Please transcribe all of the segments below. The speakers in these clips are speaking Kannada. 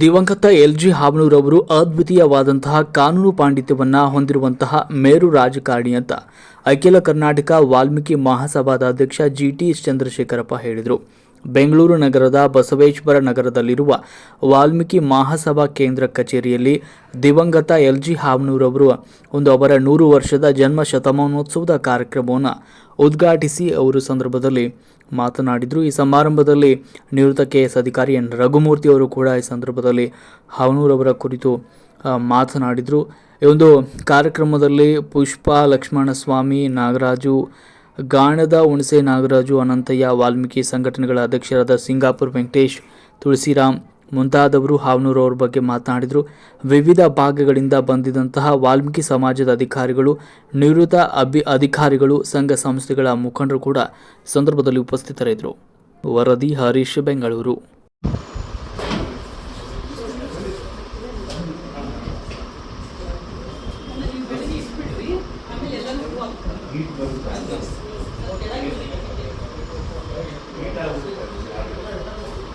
ದಿವಂಗತ ಎಲ್ ಜಿ ಹಾಬನೂರವರು ಅದ್ವಿತೀಯವಾದಂತಹ ಕಾನೂನು ಪಾಂಡಿತ್ಯವನ್ನು ಹೊಂದಿರುವಂತಹ ಮೇರು ರಾಜಕಾರಣಿ ಅಂತ ಅಖಿಲ ಕರ್ನಾಟಕ ವಾಲ್ಮೀಕಿ ಮಹಾಸಭಾದ ಅಧ್ಯಕ್ಷ ಜಿ ಟಿ ಚಂದ್ರಶೇಖರಪ್ಪ ಹೇಳಿದರು. ಬೆಂಗಳೂರು ನಗರದ ಬಸವೇಶ್ವರ ನಗರದಲ್ಲಿರುವ ವಾಲ್ಮೀಕಿ ಮಹಾಸಭಾ ಕೇಂದ್ರ ಕಚೇರಿಯಲ್ಲಿ ದಿವಂಗತ ಎಲ್ ಜಿ ಹಾಬ್ನೂರವರು ಒಂದು ಅವರ ನೂರು ವರ್ಷದ ಜನ್ಮ ಶತಮಾನೋತ್ಸವದ ಕಾರ್ಯಕ್ರಮವನ್ನು ಉದ್ಘಾಟಿಸಿ ಅವರು ಸಂದರ್ಭದಲ್ಲಿ ಮಾತನಾಡಿದರು. ಈ ಸಮಾರಂಭದಲ್ಲಿ ನಿವೃತ್ತ ಕೆ ಎಸ್ ಅಧಿಕಾರಿ ಎನ್. ರಘುಮೂರ್ತಿ ಅವರು ಕೂಡ ಈ ಸಂದರ್ಭದಲ್ಲಿ ಹಾವನೂರವರ ಕುರಿತು ಮಾತನಾಡಿದರು. ಈ ಒಂದು ಕಾರ್ಯಕ್ರಮದಲ್ಲಿ ಪುಷ್ಪ ಲಕ್ಷ್ಮಣಸ್ವಾಮಿ ನಾಗರಾಜು, ಗಾಣದ ಹುಣಸೆ ನಾಗರಾಜು, ಅನಂತಯ್ಯ ವಾಲ್ಮೀಕಿ ಸಂಘಟನೆಗಳ ಅಧ್ಯಕ್ಷರಾದ ಸಿಂಗಾಪುರ್ ವೆಂಕಟೇಶ್, ತುಳಸಿರಾಮ್ ಮುಂತಾದವರು ಹಾವನೂರು ಅವ್ರ ಬಗ್ಗೆ ಮಾತನಾಡಿದರು. ವಿವಿಧ ಭಾಗಗಳಿಂದ ಬಂದಿದಂತಹ ವಾಲ್ಮೀಕಿ ಸಮಾಜದ ಅಧಿಕಾರಿಗಳು, ನಿವೃತ್ತ ಅಭಿ, ಅಧಿಕಾರಿಗಳು, ಸಂಘ ಸಂಸ್ಥೆಗಳ ಮುಖಂಡರು ಕೂಡ ಸಂದರ್ಭದಲ್ಲಿ ಉಪಸ್ಥಿತರಿದ್ದರು. ವರದಿ ಹರೀಶ್, ಬೆಂಗಳೂರು.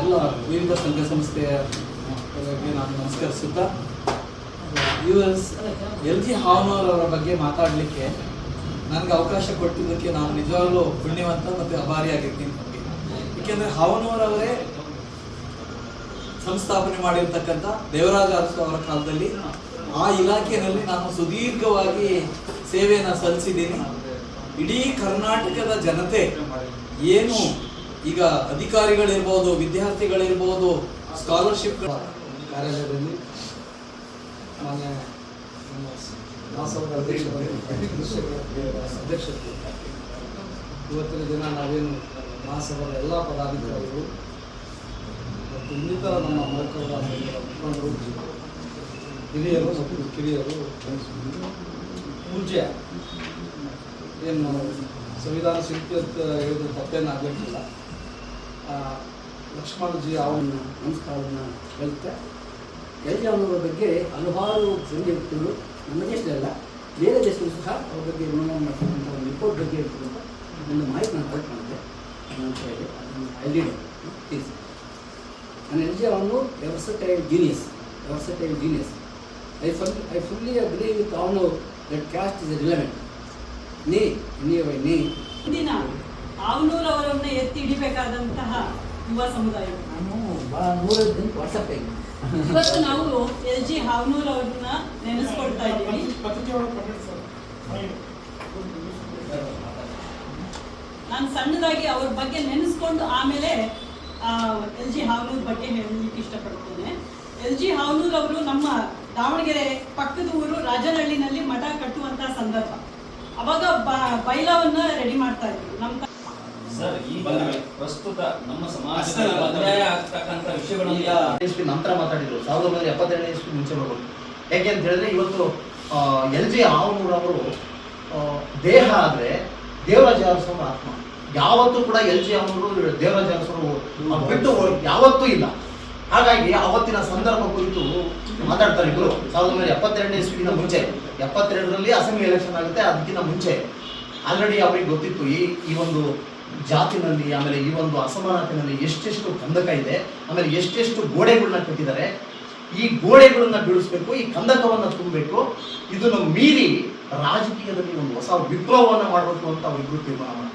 ಎಲ್ಲ ವಿವಿಧ ಸಂಘ ಸಂಸ್ಥೆಯ ಬಗ್ಗೆ ನಾನು ನಮಸ್ಕರಿಸುತ್ತಾ ಯು ಎಸ್ ಎಲ್ ಜಿ ಹಾವನವರವರ ಬಗ್ಗೆ ಮಾತಾಡಲಿಕ್ಕೆ ನನಗೆ ಅವಕಾಶ ಕೊಟ್ಟಿದ್ದಕ್ಕೆ ನಾನು ನಿಜವಾಗ್ಲೂ ಪುಣ್ಯವಂತ ಮತ್ತು ಅಭಾರಿಯಾಗಿರ್ತೀನಿ. ಏಕೆಂದರೆ ಏಕೆಂದರೆ ಹಾವನವರವರೇ ಸಂಸ್ಥಾಪನೆ ಮಾಡಿರ್ತಕ್ಕಂಥ ದೇವರಾಜ ಅರಸು ಅವರ ಕಾಲದಲ್ಲಿ ಆ ಇಲಾಖೆಯಲ್ಲಿ ನಾನು ಸುದೀರ್ಘವಾಗಿ ಸೇವೆಯನ್ನು ಸಲ್ಲಿಸಿದ್ದೀನಿ. ಇಡೀ ಕರ್ನಾಟಕದ ಜನತೆ ಏನು ಈಗ ಅಧಿಕಾರಿಗಳಿರ್ಬೋದು, ವಿದ್ಯಾರ್ಥಿಗಳಿರ್ಬೋದು ಸ್ಕಾಲರ್ಶಿಪ್ ಕಾರ್ಯಾಲಯದಲ್ಲಿ ಮಾನ್ಯ ಅಧ್ಯಕ್ಷರಾದ ಅಧ್ಯಕ್ಷತೆ, ಇವತ್ತಿನ ದಿನ ನಾವೇನು ಮಹಾಸಭಾದ ಎಲ್ಲ ಪದಾಧಿಕಾರಿಗಳು ಇನ್ನಿತರ ನಮ್ಮ ಮಕ್ಕಳ ಮುಖಂಡರು ಹಿರಿಯರು ಮತ್ತು ಕಿರಿಯರು ಪೂಜೆ ಏನು ಸಂವಿಧಾನ ಶಿಲ್ಪಿ ಅಂತ ಹೇಳಿದ್ರೆ ತಪ್ಪೇನಾಗಲಿಕ್ಕಿಲ್ಲ ಲಕ್ಷ್ಮಣಜಿ ಅವನ ನಮಸ್ಕಾರವನ್ನು ಹೇಳ್ತೆ ಎಲ್ ಅವರ ಬಗ್ಗೆ ಹಲವಾರು ಸಂಜೆಗಳು ನಮ್ಮ ದೇಶದಲ್ಲ ಬೇರೆ ದೇಶದಲ್ಲೂ ಸಹ ಅವ್ರ ಬಗ್ಗೆ ನಿರ್ಮಾಣ ಮಾಡ್ತಕ್ಕಂಥ ಒಂದು ರಿಪೋರ್ಟ್ ಬಗ್ಗೆ ಇರ್ತಕ್ಕಂಥ ಒಂದು ಮಾಹಿತಿ ನಾನು ಕಲೆಕ್ಟ್ ಮಾಡಿದೆ ಅಂತ ಹೇಳಿ ಅದನ್ನು ಹೈಲೈಟ್ ತಿಳಿಸಿ ನಾನು ಎಲ್ ಜಿ ಅವನು versatile genius versatile genius I full I fully agree with ಅವನು ದಟ್ ಕ್ಯಾಸ್ಟ್ ಇಸ್ ರಿಲೆವೆಂಟ್ ನೀ ನೀ ವೈ ನೀ. ದಿನ ಅವನೂರವರನ್ನ ಎತ್ತಿ ಹಿಡಿಬೇಕಾದಂತಹ ಯುವ ಸಮುದಾಯ. ನಾನು ಭಾಳ ನೂರು ದಿನ ವಾಟ್ಸಪ್ ಇವತ್ತು ನಾವು ಎಲ್ ಜಿ ಹಾವನೂರ್ ಅವ್ರನ್ನ ನೆನೆಸ್ಕೊಳ್ತಾ ಇದ್ದೀವಿ. ನಾನು ಸಣ್ಣದಾಗಿ ಅವ್ರ ಬಗ್ಗೆ ನೆನೆಸ್ಕೊಂಡು ಆಮೇಲೆ ಎಲ್ ಜಿ ಹಾವನೂರ್ ಬಗ್ಗೆ ಹೇಳಲಿಕ್ಕೆ ಇಷ್ಟಪಡ್ತೇನೆ. ಎಲ್ ಜಿ ಹಾವನೂರ್ ಅವರು ನಮ್ಮ ದಾವಣಗೆರೆ ಪಕ್ಕದ ಊರು ರಾಜನಹಳ್ಳಿನಲ್ಲಿ ಮಠ ಕಟ್ಟುವಂತಹ ಸಂದರ್ಭ. ಅವಾಗ ಬ- ಬೈಲವನ್ನ ರೆಡಿ ಮಾಡ್ತಾ ಇದ್ರು. ನಮ್ಮ ಸರ್ ಈಗ ಪ್ರಸ್ತುತ ನಮ್ಮ ಸಮಾಜದಲ್ಲಿ. ಅನ್ಯಾಯ ಆಗ್ತಕ್ಕಂಥ ವಿಷಯಗಳನ್ನ ಇಸ್ವಿ ನಂತರ ಮಾತಾಡಿದ್ರು. ಸಾವಿರದ ಒಂಬೈನೂರ ಎಪ್ಪತ್ತೆರಡನೇ ಇಸ್ವಿ ಮುಂಚೆ ಬರ್ಬೋದು. ಯಾಕೆ ಅಂತ ಹೇಳಿದ್ರೆ ಇವತ್ತು ಎಲ್ ಜಿ ಆವನೂರ್ ಅವರು ಆ, ದೇಹ ಆದ್ರೆ ದೇವರಾಜ ಸ್ವಲ್ಪ ಆತ್ಮ ಯಾವತ್ತೂ ಕೂಡ ಎಲ್ ಜಿ ಅವರು ದೇವರಾಜ ಅರಸರು ಬಿಟ್ಟು ಯಾವತ್ತೂ ಇಲ್ಲ. ಹಾಗಾಗಿ ಅವತ್ತಿನ ಸಂದರ್ಭ ಕುರಿತು ಮಾತಾಡ್ತಾರೆ ಇಬ್ಬರು ಸಾವಿರದ ಒಂಬೈನೂರ ಎಪ್ಪತ್ತೆರಡನೇ ಇಸ್ವಿಗಿಂತ ಮುಂಚೆ. ಎಪ್ಪತ್ತೆರಡರಲ್ಲಿ ಅಸೆಂಬ್ಲಿ ಎಲೆಕ್ಷನ್ ಆಗುತ್ತೆ, ಅದಕ್ಕಿಂತ ಮುಂಚೆ. ಆಲ್ರೆಡಿ ಅವರಿಗೆ ಗೊತ್ತಿತ್ತು, ಈ ಈ ಒಂದು ಜಾತಿನಲ್ಲಿ, ಆಮೇಲೆ ಈ ಒಂದು ಅಸಮಾನತೆಯಲ್ಲಿ ಎಷ್ಟೆಷ್ಟು ಕಂದಕ ಇದೆ, ಆಮೇಲೆ ಎಷ್ಟೆಷ್ಟು ಗೋಡೆಗಳನ್ನ ಕಟ್ಟಿದ್ದಾರೆ. ಈ ಗೋಡೆಗಳನ್ನ ಬಿಡಿಸ್ಬೇಕು, ಈ ಕಂದಕವನ್ನು ತುಂಬಬೇಕು. ಇದನ್ನು ಮೀರಿ ರಾಜಕೀಯದಲ್ಲಿ ಒಂದು ಹೊಸ ವಿಪ್ಲವವನ್ನು ಮಾಡಬೇಕು ಅಂತ ಅವರಿಬ್ಬರು ತೀರ್ಮಾನ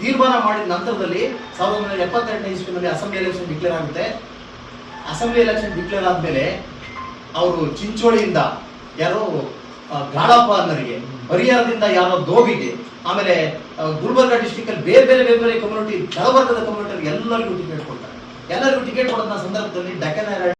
ತೀರ್ಮಾನ ಮಾಡಿದ ನಂತರದಲ್ಲಿ ಸಾವಿರದ ಒಂಬೈನೂರ ಎಪ್ಪತ್ತೆರಡನೇ ಇಸ್ವಿನಲ್ಲಿ ಅಸೆಂಬ್ಲಿ ಎಲೆಕ್ಷನ್ ಡಿಕ್ಲೇರ್ ಆಗುತ್ತೆ. ಅಸೆಂಬ್ಲಿ ಎಲೆಕ್ಷನ್ ಡಿಕ್ಲೇರ್ ಆದಮೇಲೆ ಅವರು ಚಿಂಚೋಳಿಯಿಂದ ಯಾರೋ ಗಾಡಪ್ಪ ಅನ್ನರಿಗೆ ಹರಿಹರದಿಂದ ಯಾರೋ ದೋಬಿಗೆ, ಆಮೇಲೆ ಗುಲ್ಬರ್ಗಾ ಡಿಸ್ಟಿಕ್ ಅಲ್ಲಿ ಬೇರೆ ಬೇರೆ ಬೇರೆ ಬೇರೆ ಕಮ್ಯುನಿಟಿ ಕೆಳವರ್ಗದ ಕಮ್ಯುನಿಟಿ ಎಲ್ಲರಿಗೂ ಟಿಕೆಟ್ ಕೊಡ್ತಾರೆ. ಎಲ್ಲರಿಗೂ ಟಿಕೆಟ್ ಕೊಡೋದ ಸಂದರ್ಭದಲ್ಲಿ ಡಕ್ಕನ್